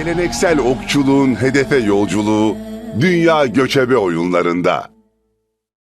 Geleneksel okçuluğun hedefe yolculuğu Dünya Göçebe Oyunlarında.